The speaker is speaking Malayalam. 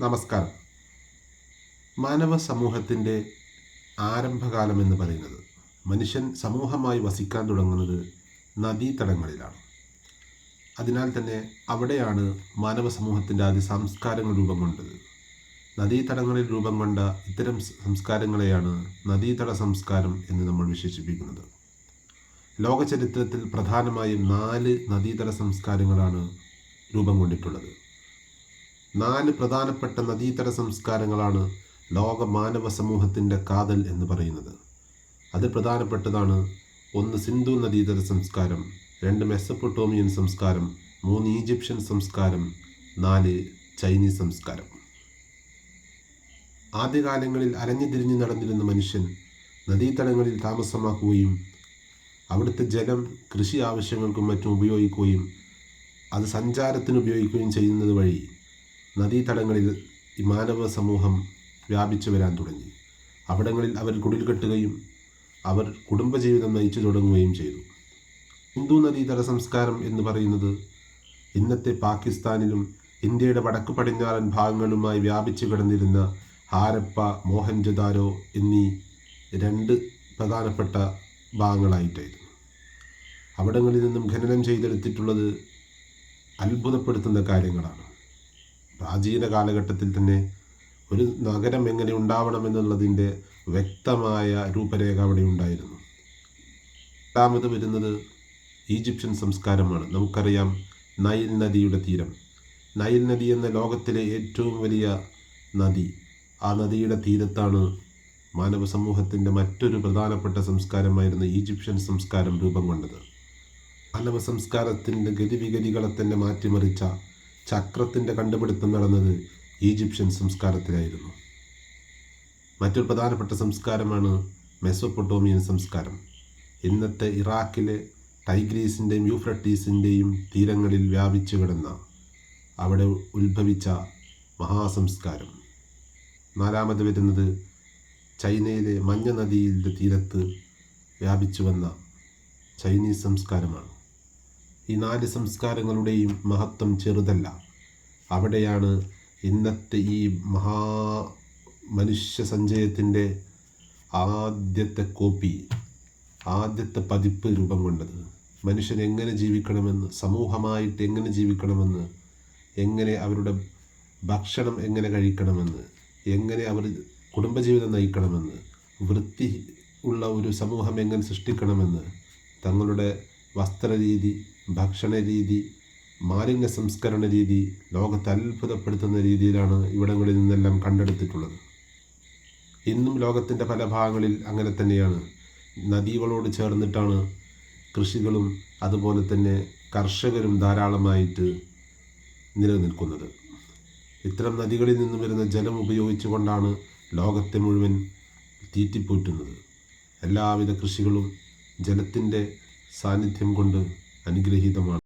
നമസ്കാരം. മാനവ സമൂഹത്തിന്റെ ആരംഭകാലം എന്ന് പറയുന്നത് മനുഷ്യൻ സമൂഹമായി വസിക്കാൻ തുടങ്ങുന്നത് നദീതടങ്ങളിലാണ്. അതിനാൽ തന്നെ അവിടെയാണ് മാനവ സമൂഹത്തിന്റെ ആദ്യ സംസ്കാരങ്ങൾ രൂപം കൊണ്ടത്. നദീതടങ്ങളിൽ രൂപം കൊണ്ട ഇത്തരം സംസ്കാരങ്ങളെയാണ് നദീതട സംസ്കാരം എന്ന് നമ്മൾ വിശേഷിപ്പിക്കുന്നത്. ലോകചരിത്രത്തിൽ പ്രധാനമായും നാല് നദീതട സംസ്കാരങ്ങളാണ് രൂപം കൊണ്ടിട്ടുള്ളത്. നാല് പ്രധാനപ്പെട്ട നദീതര സംസ്കാരങ്ങളാണ് ലോക മാനവ സമൂഹത്തിന്റെ കാതൽ എന്ന് പറയുന്നത്. അത് പ്രധാനപ്പെട്ടതാണ് ഒന്ന് സിന്ധു നദീതര സംസ്കാരം രണ്ട് മെസ്സപ്പൊട്ടോമിയൻ സംസ്കാരം മൂന്ന് ഈജിപ്ഷ്യൻ സംസ്കാരം നാല് ചൈനീസ് സംസ്കാരം. ആദ്യകാലങ്ങളിൽ അലഞ്ഞു തിരിഞ്ഞു നടന്നിരുന്ന മനുഷ്യൻ നദീതടങ്ങളിൽ താമസമാക്കുകയും അവിടുത്തെ ജലം കൃഷി ആവശ്യങ്ങൾക്കും മറ്റും ഉപയോഗിക്കുകയും അത് സഞ്ചാരത്തിന് ഉപയോഗിക്കുകയും ചെയ്യുന്നത് വഴി നദീതടങ്ങളിൽ ഈ മാനവ സമൂഹം വ്യാപിച്ചു വരാൻ തുടങ്ങി. അവിടങ്ങളിൽ അവർ കുടിൽ കെട്ടുകയും അവർ കുടുംബജീവിതം നയിച്ചു തുടങ്ങുകയും ചെയ്തു. ഹിന്ദു നദീതട സംസ്കാരം എന്ന് പറയുന്നത് ഇന്നത്തെ പാകിസ്ഥാനിലും ഇന്ത്യയുടെ വടക്കു പടിഞ്ഞാറൻ ഭാഗങ്ങളുമായി വ്യാപിച്ചു കിടന്നിരുന്ന ഹാരപ്പ മോഹൻജദാരോ എന്നീ രണ്ട് പ്രധാനപ്പെട്ട ഭാഗങ്ങളായിട്ടായിരുന്നു. അവിടങ്ങളിൽ നിന്നും ഖനനം ചെയ്തെടുത്തിട്ടുള്ളത് അത്ഭുതപ്പെടുത്തുന്ന കാര്യങ്ങളാണ്. പ്രാചീന കാലഘട്ടത്തിൽ തന്നെ ഒരു നഗരം എങ്ങനെ ഉണ്ടാവണമെന്നുള്ളതിന്റെ വ്യക്തമായ രൂപരേഖ അവിടെ ഉണ്ടായിരുന്നു. രണ്ടാമത് വരുന്നത് ഈജിപ്ഷ്യൻ സംസ്കാരമാണ്. നമുക്കറിയാം നൈൽ നദിയുടെ തീരം. നൈൽ നദി എന്ന ലോകത്തിലെ ഏറ്റവും വലിയ നദി. ആ നദിയുടെ തീരത്താണ് മാനവ സമൂഹത്തിന്റെ മറ്റൊരു പ്രധാനപ്പെട്ട സംസ്കാരമായിരുന്ന ഈജിപ്ഷ്യൻ സംസ്കാരം രൂപം കൊണ്ടത്. മാനവ സംസ്കാരത്തിന്റെ ഗതിവിഗതികളെ തന്നെ മാറ്റിമറിച്ച ചക്രത്തിന്റെ കണ്ടുപിടുത്തം നടന്നത് ഈജിപ്ഷ്യൻ സംസ്കാരത്തിലായിരുന്നു. മറ്റൊരു പ്രധാനപ്പെട്ട സംസ്കാരമാണ് മെസ്സോപ്പൊട്ടോമിയൻ സംസ്കാരം. ഇന്നത്തെ ഇറാഖിലെ ടൈഗ്രീസിന്റെയും യൂഫ്രട്ടീസിന്റെയും തീരങ്ങളിൽ വ്യാപിച്ചു കിടന്ന അവിടെ ഉത്ഭവിച്ച മഹാസംസ്കാരം. നാലാമത് വരുന്നത് ചൈനയിലെ മഞ്ഞ നദിയുടെ തീരത്ത് വ്യാപിച്ചു വന്ന ചൈനീസ് സംസ്കാരമാണ്. ഈ നാല് സംസ്കാരങ്ങളുടെയും മഹത്വം ചെറുതല്ല. അവിടെയാണ് ഇന്നത്തെ ഈ മഹാ മനുഷ്യ സഞ്ചയത്തിന്റെ ആദ്യത്തെ കോപ്പി ആദ്യത്തെ പതിപ്പ് രൂപം കൊണ്ടത്. മനുഷ്യൻ എങ്ങനെ ജീവിക്കണമെന്ന് സമൂഹമായിട്ട് എങ്ങനെ ജീവിക്കണമെന്ന് എങ്ങനെ അവരുടെ ഭക്ഷണം എങ്ങനെ കഴിക്കണമെന്ന് എങ്ങനെ അവർ കുടുംബജീവിതം നയിക്കണമെന്ന് വൃത്തി ഉള്ള ഒരു സമൂഹം എങ്ങനെ സൃഷ്ടിക്കണമെന്ന് തങ്ങളുടെ വസ്ത്രരീതി ഭക്ഷണ രീതി മാലിന്യ സംസ്കരണ രീതി ലോകത്തെ അത്ഭുതപ്പെടുത്തുന്ന രീതിയിലാണ് ഇവിടങ്ങളിൽ നിന്നെല്ലാം കണ്ടെടുത്തിട്ടുള്ളത്. ഇന്നും ലോകത്തിന്റെ പല ഭാഗങ്ങളിൽ അങ്ങനെ തന്നെയാണ്. നദികളോട് ചേർന്നിട്ടാണ് കൃഷികളും അതുപോലെ തന്നെ കർഷകരും ധാരാളമായിട്ട് നിലനിൽക്കുന്നത്. ഇത്തരം നദികളിൽ നിന്നും വരുന്ന ജലം ഉപയോഗിച്ചുകൊണ്ടാണ് ലോകത്തെ മുഴുവൻ തീറ്റിപ്പോറ്റുന്നത്. എല്ലാവിധ കൃഷികളും ജലത്തിന്റെ സാന്നിധ്യം കൊണ്ട് അനുഗ്രഹീതമാണ്.